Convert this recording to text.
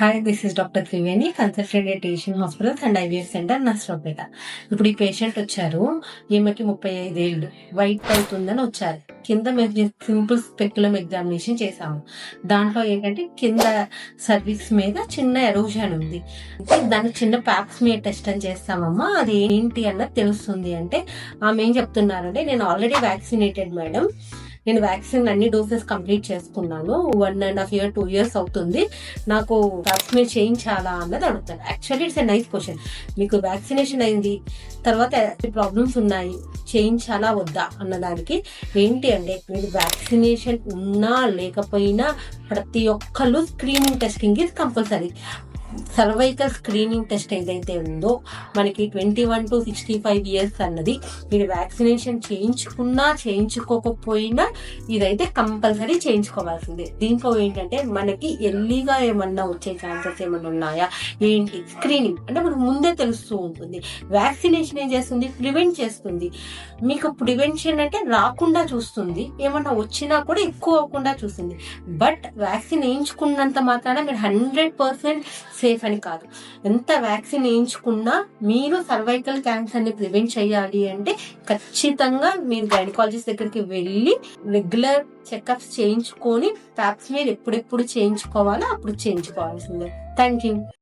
Hi this is doctor Triveni consultant Asian hospitals and IVF centre Narasaraopet ఇప్పుడు ఈ patient వచ్చారు. ఈమెకి ముప్పై ఐదేళ్ళు వైట్ అవుతుందని వచ్చారు. కింద మేము సింపుల్ స్పెక్యులం ఎగ్జామినేషన్ చేసాము దాంట్లో ఏంటంటే కింద సర్వీస్ మీద చిన్న ఎరోజన్ ఉంది. అంటే దానికి చిన్న ప్యాప్స్మియర్ టెస్ట్ అని చేస్తామమ్మా. అది ఏంటి అన్నది తెలుస్తుంది. అంటే ఆమె ఏం చెప్తున్నారంటే నేను ఆల్రెడీ వ్యాక్సినేటెడ్ మేడం నేను వ్యాక్సిన్ అన్ని డోసెస్ కంప్లీట్ చేసుకున్నాను. One and half year two years అవుతుంది. నాకు వ్యాక్సినేట్ చేయించాలా అన్నది అడుగుతాను. Actually it's a nice question మీకు వ్యాక్సినేషన్ అయింది తర్వాత ప్రాబ్లమ్స్ ఉన్నాయి చేయించాలా వద్దా అన్నదానికి ఏంటి అంటే మీరు వ్యాక్సినేషన్ ఉన్నా లేకపోయినా ప్రతి ఒక్కళ్ళు screening testing is compulsory cervical screening test ఏదైతే ఉందో మనకి twenty one to sixty five years అన్నది మీరు వ్యాక్సినేషన్ చేయించుకున్నా చేయించుకోకపోయినా ఇదైతే కంపల్సరీ చేయించుకోవాల్సిందే. దీంట్లో ఏంటంటే మనకి ఎర్లీగా ఏమన్నా వచ్చే ఛాన్సెస్ ఏమన్నా ఉన్నాయా? ఏంటి? స్క్రీనింగ్. అంటే మనకు ముందే తెలుస్తూ ఉంటుంది. వ్యాక్సినేషన్ ఏం చేస్తుంది? ప్రివెంట్ చేస్తుంది. మీకు ప్రివెన్షన్ అంటే రాకుండా చూస్తుంది. ఏమన్నా వచ్చినా కూడా ఎక్కువ అవ్వకుండా చూస్తుంది. బట్ వ్యాక్సిన్ వేయించుకున్నంత మాత్రాన మీరు హండ్రెడ్ పర్సెంట్ సేఫ్ అని కాదు. ఎంత వ్యాక్సిన్ వేయించుకున్నా మీరు సర్వైకల్ క్యాన్సర్ని ప్రివెంట్ చేయాలి అంటే ఖచ్చితంగా మీరు గైనకాలజిస్ట్ దగ్గరికి వెళ్ళి రెగ్యులర్ చెకప్స్ చేయించుకొని ప్యాప్స్ మీరు ఎప్పుడెప్పుడు చేయించుకోవాలో అప్పుడు చేయించుకోవాల్సిందే థ్యాంక్ యూ